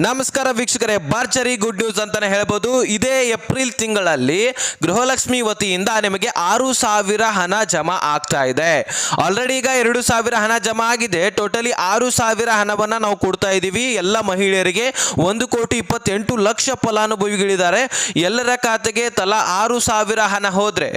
ನಮಸ್ಕಾರ ವೀಕ್ಷಕರೇ ಬಾರ್ಚರಿ good news ಅಂತಾನೆ ಹೇಳ್ಬೋದು. ಇದೇ ಏಪ್ರಿಲ್ ತಿಂಗಳಲ್ಲಿ ಗೃಹಲಕ್ಷ್ಮಿ ವತಿಯಿಂದ ನಿಮಗೆ ಆರು ಸಾವಿರ ಹಣ ಜಮಾ ಆಗ್ತಾ ಇದೆ. ಆಲ್ರೆಡಿ ಈಗ ಎರಡು ಸಾವಿರ ಹಣ ಜಮಾ ಆಗಿದೆ. ಟೋಟಲಿ ಆರು ಸಾವಿರ ಹಣವನ್ನ ನಾವು ಕೊಡ್ತಾ ಇದ್ದೀವಿ ಎಲ್ಲ ಮಹಿಳೆಯರಿಗೆ ಒಂದು ಕೋಟಿ ಇಪ್ಪತ್ತೆಂಟು ಲಕ್ಷ ಫಲಾನುಭವಿಗಳಿದ್ದಾರೆ. ಎಲ್ಲರ ಖಾತೆಗೆ ತಲಾ ಆರು ಸಾವಿರ ಹಣ ಹೋದ್ರೆ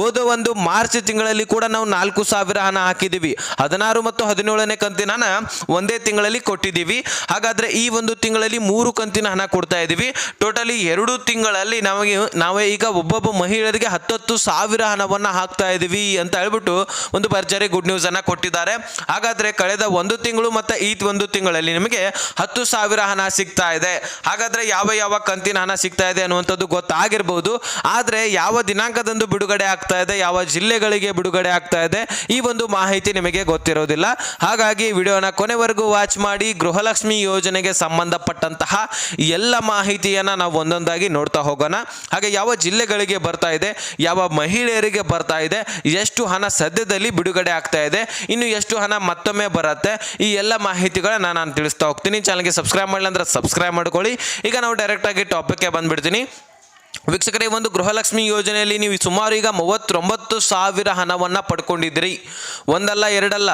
ಹೋದ ಒಂದು ಮಾರ್ಚ್ ತಿಂಗಳಲ್ಲಿ ಕೂಡ ನಾವು ನಾಲ್ಕು ಸಾವಿರ ಹಣ ಹಾಕಿದ್ದೀವಿ ಹದಿನಾರು ಮತ್ತು ಹದಿನೇಳನೇ ಕಂತಿನ ಒಂದೇ ತಿಂಗಳಲ್ಲಿ ಕೊಟ್ಟಿದ್ದೀವಿ ಹಾಗಾದ್ರೆ ಈ ಒಂದು ತಿಂಗಳಲ್ಲಿ ಮೂರು ಕಂತಿನ ಹಣ ಕೊಡ್ತಾ ಇದ್ದೀವಿ. ಟೋಟಲಿ ಎರಡು ತಿಂಗಳಲ್ಲಿ ನಮಗೆ, ನಾವೇ ಈಗ ಒಬ್ಬೊಬ್ಬ ಮಹಿಳೆಯರಿಗೆ ಹತ್ತತ್ತು ಸಾವಿರ ಹಣವನ್ನು ಹಾಕ್ತಾ ಇದ್ದೀವಿ ಅಂತ ಹೇಳ್ಬಿಟ್ಟು ಒಂದು ಭರ್ಜರಿ ಗುಡ್ ನ್ಯೂಸನ್ನು ಕೊಟ್ಟಿದ್ದಾರೆ. ಹಾಗಾದ್ರೆ ಕಳೆದ ಒಂದು ತಿಂಗಳು ಮತ್ತೆ ಈ ಒಂದು ತಿಂಗಳಲ್ಲಿ ನಿಮಗೆ ಹತ್ತು ಸಾವಿರ ಹಣ ಸಿಗ್ತಾ ಇದೆ. ಹಾಗಾದ್ರೆ ಯಾವ ಯಾವ ಕಂತಿನ ಹಣ ಸಿಗ್ತಾ ಇದೆ ಅನ್ನುವಂಥದ್ದು ಗೊತ್ತಾಗಿರ್ಬೋದು. ಆದರೆ ಯಾವ ದಿನಾಂಕದಂದು ಬಿಡುಗಡೆ ಆಗ್ತಾ ಇದೆ, ಯಾವ ಜಿಲ್ಲೆಗಳಿಗೆ ಬಿಡುಗಡೆ ಆಗ್ತಾ ಇದೆ, ಈ ಒಂದು ಮಾಹಿತಿ ನಿಮಗೆ ಗೊತ್ತಿರೋದಿಲ್ಲ. ಹಾಗಾಗಿ ವಿಡಿಯೋನ ಕೊನೆವರೆಗೂ ವಾಚ್ ಮಾಡಿ ಗೃಹಲಕ್ಷ್ಮಿ ಯೋಜನೆಗೆ ಸಂಬಂಧಪಟ್ಟಂತಹ ಎಲ್ಲ ಮಾಹಿತಿಯನ್ನ ನಾವು ಒಂದೊಂದಾಗಿ ನೋಡ್ತಾ ಹೋಗೋಣ. ಹಾಗೆ ಯಾವ ಜಿಲ್ಲೆಗಳಿಗೆ ಬರ್ತಾ ಇದೆ, ಯಾವ ಮಹಿಳೆಯರಿಗೆ ಬರ್ತಾ ಇದೆ, ಎಷ್ಟು ಹಣ ಸದ್ಯದಲ್ಲಿ ಬಿಡುಗಡೆ ಆಗ್ತಾ ಇದೆ, ಇನ್ನು ಎಷ್ಟು ಹಣ ಮತ್ತೊಮ್ಮೆ ಬರುತ್ತೆ, ಈ ಎಲ್ಲ ಮಾಹಿತಿಗಳನ್ನ ನಾನು ತಿಳಿಸ್ತಾ ಹೋಗ್ತೀನಿ. ಚಾನಲ್ಗೆ ಸಬ್ಸ್ಕ್ರೈಬ್ ಮಾಡಲಿ ಅಂದ್ರೆ ಸಬ್ಸ್ಕ್ರೈಬ್ ಮಾಡ್ಕೊಳ್ಳಿ. ಈಗ ನಾವು ಡೈರೆಕ್ಟಾಗಿ ಟಾಪಿಕ್ಗೆ ಬಂದ್ಬಿಡ್ತೀನಿ. ವೀಕ್ಷಕರೇ, ಒಂದು ಗೃಹಲಕ್ಷ್ಮಿ ಯೋಜನೆಯಲ್ಲಿ ನೀವು ಸುಮಾರು ಈಗ ಮೂವತ್ತೊಂಬತ್ತು ಸಾವಿರ ಹಣವನ್ನು ಪಡ್ಕೊಂಡಿದ್ದೀರಿ. ಒಂದಲ್ಲ, ಎರಡಲ್ಲ,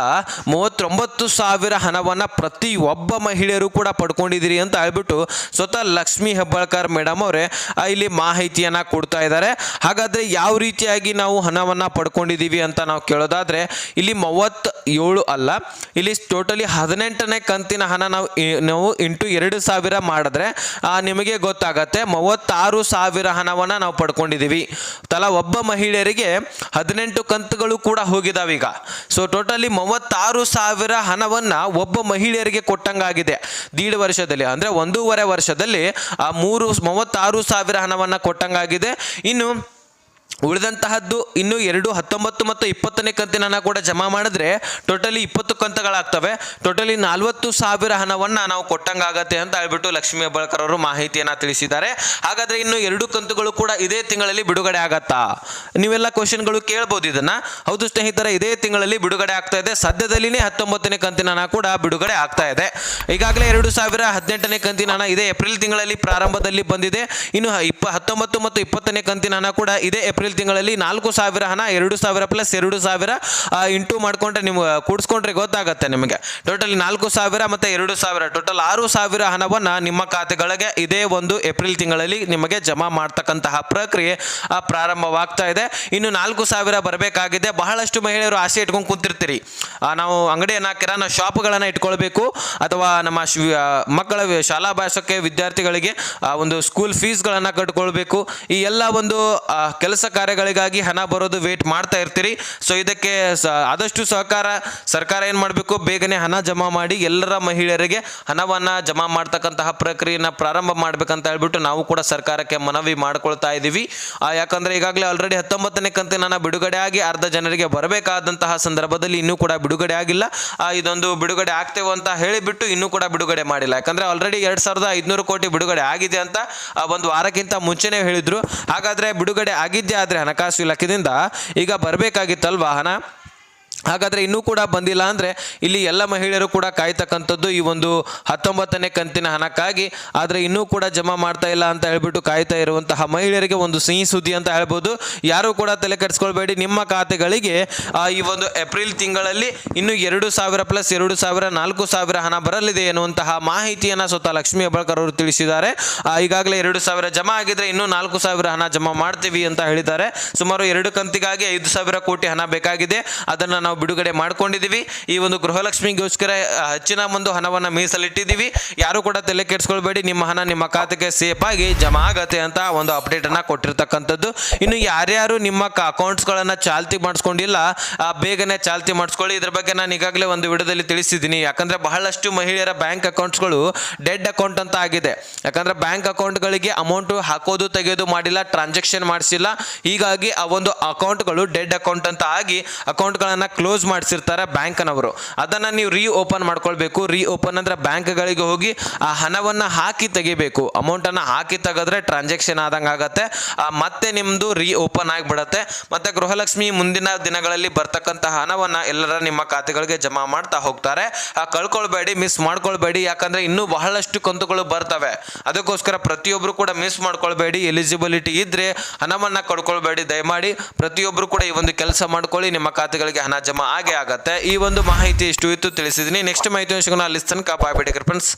ಮೂವತ್ತೊಂಬತ್ತು ಸಾವಿರ ಹಣವನ್ನು ಪ್ರತಿ ಒಬ್ಬ ಮಹಿಳೆಯರು ಕೂಡ ಪಡ್ಕೊಂಡಿದ್ದೀರಿ ಅಂತ ಹೇಳ್ಬಿಟ್ಟು ಸ್ವತಃ ಲಕ್ಷ್ಮಿ ಹೆಬ್ಬಾಳ್ಕರ್ ಮೇಡಮ್ ಅವರೇ ಇಲ್ಲಿ ಮಾಹಿತಿಯನ್ನು ಕೊಡ್ತಾ ಇದ್ದಾರೆ. ಹಾಗಾದರೆ ಯಾವ ರೀತಿಯಾಗಿ ನಾವು ಹಣವನ್ನು ಪಡ್ಕೊಂಡಿದ್ದೀವಿ ಅಂತ ನಾವು ಕೇಳೋದಾದರೆ, ಇಲ್ಲಿ ಮೂವತ್ತ ಏಳು ಅಲ್ಲ, ಇಲ್ಲಿ ಟೋಟಲಿ ಹದಿನೆಂಟನೇ ಕಂತಿನ ಹಣ ನಾವು ನಾವು ಇಂಟು ಎರಡು ಸಾವಿರ ಮಾಡಿದ್ರೆ ನಿಮಗೆ ಗೊತ್ತಾಗತ್ತೆ, ಮೂವತ್ತಾರು ಸಾವಿರ ಹಣವನ್ನು ನಾವು ಪಡ್ಕೊಂಡಿದ್ದೀವಿ. ತಲಾ ಒಬ್ಬ ಮಹಿಳೆಯರಿಗೆ ಹದಿನೆಂಟು ಕಂತುಗಳು ಕೂಡ ಹೋಗಿದಾವೆ ಈಗ. ಸೊ ಟೋಟಲಿ ಮೂವತ್ತಾರು ಸಾವಿರ ಹಣವನ್ನು ಒಬ್ಬ ಮಹಿಳೆಯರಿಗೆ ಕೊಟ್ಟಂಗಾಗಿದೆ. ದೀಡ್ ವರ್ಷದಲ್ಲಿ, ಅಂದರೆ ಒಂದೂವರೆ ವರ್ಷದಲ್ಲಿ ಆ ಮೂರು, ಮೂವತ್ತಾರು ಸಾವಿರ ಹಣವನ್ನು ಕೊಟ್ಟಂಗಾಗಿದೆ. ಇನ್ನು ಉಳಿದಂತಹದ್ದು ಇನ್ನು ಎರಡು, ಹತ್ತೊಂಬತ್ತು ಮತ್ತು ಇಪ್ಪತ್ತನೇ ಕಂತಿನ ಹಣ ಕೂಡ ಜಮಾ ಮಾಡಿದ್ರೆ ಟೋಟಲಿ ಇಪ್ಪತ್ತು ಕಂತುಗಳಾಗ್ತವೆ. ಟೋಟಲಿ ನಲ್ವತ್ತು ಸಾವಿರ ಹಣವನ್ನು ನಾವು ಕೊಟ್ಟಂಗಾಗತ್ತೆ ಅಂತ ಹೇಳ್ಬಿಟ್ಟು ಲಕ್ಷ್ಮೀ ಹೆಬ್ಬಾಳ್ಕರ್ ಅವರು ಮಾಹಿತಿಯನ್ನು ತಿಳಿಸಿದ್ದಾರೆ. ಹಾಗಾದ್ರೆ ಇನ್ನು ಎರಡು ಕಂತುಗಳು ಕೂಡ ಇದೇ ತಿಂಗಳಲ್ಲಿ ಬಿಡುಗಡೆ ಆಗತ್ತಾ? ನೀವೆಲ್ಲ ಕ್ವಶನ್ಗಳು ಕೇಳ್ಬೋದು ಇದನ್ನ. ಹೌದು ಸ್ನೇಹಿತರೆ, ಇದೇ ತಿಂಗಳಲ್ಲಿ ಬಿಡುಗಡೆ ಆಗ್ತಾ ಇದೆ. ಸದ್ಯದಲ್ಲಿನೇ ಹತ್ತೊಂಬತ್ತನೇ ಕಂತಿನ ಹಣ ಕೂಡ ಬಿಡುಗಡೆ ಆಗ್ತಾ ಇದೆ. ಈಗಾಗಲೇ ಎರಡು ಸಾವಿರ ಹದಿನೆಂಟನೇ ಕಂತಿನ ಹಣ ಇದೇ ಏಪ್ರಿಲ್ ತಿಂಗಳಲ್ಲಿ ಪ್ರಾರಂಭದಲ್ಲಿ ಬಂದಿದೆ. ಇನ್ನು ಇಪ್ಪ, ಹತ್ತೊಂಬತ್ತು ಮತ್ತು ಇಪ್ಪತ್ತನೇ ಕಂತಿನ ಹಣ ಕೂಡ ಇದೇ ಏಪ್ರಿಲ್ ತಿಂಗಳಲ್ಲಿ ನಾಲ್ಕು ಸಾವಿರ ಹಣ, ಎರಡು ಸಾವಿರ ಪ್ಲಸ್ ಎರಡು ಸಾವಿರ ಇಂಟು ಮಾಡಿಕೊಂಡ್ರೆ ನಿಮ್ಗೆ ಕೂಡಿಸ್ಕೊಂಡ್ರೆ ಗೊತ್ತಾಗುತ್ತೆ ನಿಮಗೆ. ಟೋಟಲಿ ನಾಲ್ಕು ಸಾವಿರ ಮತ್ತು ಎರಡು ಸಾವಿರ. ಟೋಟಲ್ ಆರು ಸಾವಿರ ಹಣವನ್ನು ನಿಮ್ಮ ಖಾತೆಗಳಿಗೆ ಇದೇ ಒಂದು ಏಪ್ರಿಲ್ ತಿಂಗಳಲ್ಲಿ ನಿಮಗೆ ಜಮಾ ಮಾಡ್ತಕ್ಕಂತಹ ಪ್ರಕ್ರಿಯೆ ಪ್ರಾರಂಭವಾಗ್ತಾ ಇದೆ. ಇನ್ನು ನಾಲ್ಕು ಸಾವಿರ ಬರಬೇಕಾಗಿದೆ. ಬಹಳಷ್ಟು ಮಹಿಳೆಯರು ಆಸೆ ಇಟ್ಕೊಂಡು ಕೂತಿರ್ತೀರಿ. ನಾವು ಹಾಕಿರ ಕಿರಾಣ ಶಾಪ್ಗಳನ್ನು ಇಟ್ಕೊಳ್ಬೇಕು. ಅಥವಾ ನಮ್ಮ ಮಕ್ಕಳ ವಿ- ಶಾಲಾ ಭಾಷಕ್ಕೆ ವಿದ್ಯಾರ್ಥಿಗಳಿಗೆ ಒಂದು ಸ್ಕೂಲ್ ಫೀಸ್ಗಳನ್ನು ಕಟ್ಕೊಳ್ಬೇಕು. ಈ ಎಲ್ಲ ಒಂದು ಕೆಲಸ ಕಾರ್ಯಗಳಿಗಾಗಿ ಹಣ ಬರೋದು ವೇಟ್ ಮಾಡ್ತಾ ಇರ್ತೀರಿ. ಸೊ ಇದಕ್ಕೆ ಆದಷ್ಟು ಸಹಕಾರ, ಸರ್ಕಾರ ಏನು ಮಾಡಬೇಕು? ಬೇಗನೆ ಹಣ ಜಮಾ ಮಾಡಿ ಎಲ್ಲರ ಮಹಿಳೆಯರಿಗೆ ಹಣವನ್ನು ಜಮಾ ಮಾಡ್ತಕ್ಕಂತಹ ಪ್ರಕ್ರಿಯೆನ ಪ್ರಾರಂಭ ಮಾಡಬೇಕಂತ ಹೇಳ್ಬಿಟ್ಟು ನಾವು ಕೂಡ ಸರ್ಕಾರಕ್ಕೆ ಮನವಿ ಮಾಡ್ಕೊಳ್ತಾ ಇದ್ದೀವಿ ಯಾಕಂದರೆ ಈಗಾಗಲೇ ಆಲ್ರೆಡಿ ಹತ್ತೊಂಬತ್ತನೇ ಕಂತಿನ ಬಿಡುಗಡೆ ಆಗಿ ಅರ್ಧ ಜನರಿಗೆ ಬರಬೇಕಾದಂತಹ ಸಂದರ್ಭದಲ್ಲಿ ಇನ್ನೂ ಕೂಡ ಬಿಡುಗಡೆ ಆಗಿಲ್ಲ. ಇದೊಂದು ಬಿಡುಗಡೆ ಆಗ್ತೇವೆ ಅಂತ ಹೇಳಿಬಿಟ್ಟು ಇನ್ನೂ ಕೂಡ ಬಿಡುಗಡೆ ಮಾಡಿಲ್ಲ. ಯಾಕಂದರೆ ಆಲ್ರೆಡಿ ಎರಡು ಸಾವಿರದ ಐದುನೂರು ಕೋಟಿ ಬಿಡುಗಡೆ ಆಗಿದೆ ಅಂತ ಒಂದು ವಾರಕ್ಕಿಂತ ಮುಂಚೆನೇ ಹೇಳಿದರು. ಹಾಗಾದರೆ ಬಿಡುಗಡೆ ಆಗಿದ್ದೇ ಹಣಕಾಸು ಇಲಾಖೆಯಿಂದ ಈಗ ಬರಬೇಕಾಗಿತ್ತಲ್ವಾ ಹಣ? ಹಾಗಾದ್ರೆ ಇನ್ನೂ ಕೂಡ ಬಂದಿಲ್ಲ ಅಂದರೆ ಇಲ್ಲಿ ಎಲ್ಲ ಮಹಿಳೆಯರು ಕೂಡ ಕಾಯ್ತಕ್ಕಂಥದ್ದು ಈ ಒಂದು ಹತ್ತೊಂಬತ್ತನೇ ಕಂತಿನ ಹಣಕ್ಕಾಗಿ. ಆದರೆ ಇನ್ನೂ ಕೂಡ ಜಮಾ ಮಾಡ್ತಾ ಇಲ್ಲ ಅಂತ ಹೇಳಿಬಿಟ್ಟು ಕಾಯ್ತಾ ಇರುವಂತಹ ಮಹಿಳೆಯರಿಗೆ ಒಂದು ಸಿಹಿ ಸುದ್ದಿ ಅಂತ ಹೇಳ್ಬೋದು. ಯಾರೂ ಕೂಡ ತಲೆ ಕೆಡಿಸ್ಕೊಳ್ಬೇಡಿ. ನಿಮ್ಮ ಖಾತೆಗಳಿಗೆ ಈ ಒಂದು ಏಪ್ರಿಲ್ ತಿಂಗಳಲ್ಲಿ ಇನ್ನು ಎರಡು ಸಾವಿರ ಪ್ಲಸ್ ಎರಡು ಸಾವಿರ, ನಾಲ್ಕು ಸಾವಿರ ಹಣ ಬರಲಿದೆ ಎನ್ನುವಂತಹ ಮಾಹಿತಿಯನ್ನು ಸ್ವತಃ ಲಕ್ಷ್ಮೀ ಹೆಬ್ಬಾಳ್ಕರ್ ಅವರು ತಿಳಿಸಿದ್ದಾರೆ. ಈಗಾಗಲೇ ಎರಡು ಸಾವಿರ ಜಮಾ ಆಗಿದ್ರೆ ಇನ್ನೂ ನಾಲ್ಕು ಸಾವಿರ ಹಣ ಜಮಾ ಮಾಡ್ತೀವಿ ಅಂತ ಹೇಳಿದ್ದಾರೆ. ಸುಮಾರು ಎರಡು ಕಂತಿಗಾಗಿ ಐದು ಸಾವಿರ ಕೋಟಿ ಹಣ ಬೇಕಾಗಿದೆ. ಅದನ್ನ ನಾವು ಬಿಡುಗಡೆ ಮಾಡ್ಕೊಂಡಿದ್ದೀವಿ. ಈ ಒಂದು ಗೃಹಲಕ್ಷ್ಮಿಗೋಸ್ಕರ ಹೆಚ್ಚಿನ ಒಂದು ಹಣವನ್ನು ಮೀಸಲಿಟ್ಟಿದ್ದೀವಿ. ಯಾರು ಕೂಡ ತಲೆ ಕೆಡಿಸ್ಕೊಳ್ಬೇಡಿ. ನಿಮ್ಮ ಹಣ ನಿಮ್ಮ ಖಾತೆಗೆ ಸೇಫ್ ಆಗಿ ಜಮಾ ಆಗತ್ತೆ ಅಂತ ಒಂದು ಅಪ್ಡೇಟ್ ಅನ್ನ ಕೊಟ್ಟಿರ್ತಕ್ಕಂಥದ್ದು. ಇನ್ನು ಯಾರ್ಯಾರು ನಿಮ್ಮ ಅಕೌಂಟ್ಸ್ ಗಳನ್ನ ಚಾಲ್ತಿ ಮಾಡಿಸ್ಕೊಂಡಿಲ್ಲ ಬೇಗನೆ ಚಾಲ್ತಿ ಮಾಡಿಸ್ಕೊಳ್ಳಿ. ಇದ್ರ ಬಗ್ಗೆ ನಾನು ಈಗಾಗಲೇ ಒಂದು ವಿಡಿಯೋದಲ್ಲಿ ತಿಳಿಸಿದ್ದೀನಿ. ಯಾಕಂದ್ರೆ ಬಹಳಷ್ಟು ಮಹಿಳೆಯರ ಬ್ಯಾಂಕ್ ಅಕೌಂಟ್ಸ್ಗಳು ಡೆಡ್ ಅಕೌಂಟ್ ಅಂತ ಆಗಿದೆ. ಯಾಕಂದ್ರೆ ಬ್ಯಾಂಕ್ ಅಕೌಂಟ್ಗಳಿಗೆ ಅಮೌಂಟ್ ಹಾಕೋದು, ತೆಗೆಯೋದು ಮಾಡಿಲ್ಲ ಟ್ರಾನ್ಸಾಕ್ಷನ್ ಮಾಡಿಸಿಲ್ಲ. ಹೀಗಾಗಿ ಆ ಒಂದು ಅಕೌಂಟ್ಗಳು ಡೆಡ್ ಅಕೌಂಟ್ ಅಂತ ಆಗಿ ಅಕೌಂಟ್ಗಳನ್ನು ಕ್ಲೋಸ್ ಮಾಡಿಸಿರ್ತಾರೆ ಬ್ಯಾಂಕ್ನವರು. ಅದನ್ನು ನೀವು ರೀ ಓಪನ್ ಮಾಡ್ಕೊಳ್ಬೇಕು. ರೀ ಓಪನ್ ಅಂದರೆ ಬ್ಯಾಂಕ್ಗಳಿಗೆ ಹೋಗಿ ಆ ಹಣವನ್ನು ಹಾಕಿ ತೆಗಿಬೇಕು. ಅಮೌಂಟನ್ನು ಹಾಕಿ ತೆಗೆದ್ರೆ ಟ್ರಾನ್ಸಾಕ್ಷನ್ ಆದಂಗೆ ಆಗುತ್ತೆ. ಮತ್ತೆ ನಿಮ್ಮದು ರೀ ಓಪನ್ ಆಗಿಬಿಡತ್ತೆ. ಮತ್ತು ಗೃಹಲಕ್ಷ್ಮಿ ಮುಂದಿನ ದಿನಗಳಲ್ಲಿ ಬರ್ತಕ್ಕಂತಹ ಹಣವನ್ನು ಎಲ್ಲರ ನಿಮ್ಮ ಖಾತೆಗಳಿಗೆ ಜಮಾ ಮಾಡ್ತಾ ಹೋಗ್ತಾರೆ. ಆ, ಕಳ್ಕೊಳ್ಬೇಡಿ ಮಿಸ್ ಮಾಡ್ಕೊಳ್ಬೇಡಿ. ಯಾಕಂದರೆ ಇನ್ನೂ ಬಹಳಷ್ಟು ಕಂತುಗಳು ಬರ್ತವೆ. ಅದಕ್ಕೋಸ್ಕರ ಪ್ರತಿಯೊಬ್ಬರು ಕೂಡ ಮಿಸ್ ಮಾಡ್ಕೊಳ್ಬೇಡಿ. ಎಲಿಜಿಬಿಲಿಟಿ ಇದ್ದರೆ ಹಣವನ್ನು ಕಳ್ಕೊಳ್ಬೇಡಿ. ದಯಮಾಡಿ ಪ್ರತಿಯೊಬ್ಬರು ಕೂಡ ಈ ಒಂದು ಕೆಲಸ ಮಾಡ್ಕೊಳ್ಳಿ. ನಿಮ್ಮ ಖಾತೆಗಳಿಗೆ ಹಣ ಜಮಾ ಆಗೇ ಆಗತ್ತೆ. ಈ ಒಂದು ಮಾಹಿತಿ ಇಷ್ಟು ಇತ್ತು ತಿಳಿಸಿದ್ದೀನಿ ನೆಕ್ಸ್ಟ್ ಮಾಹಿತಿ ಸಿಗೋಣ. ಅಲ್ಲಿ ತನಕ ಬಾಯ್ ಫ್ರೆಂಡ್ಸ್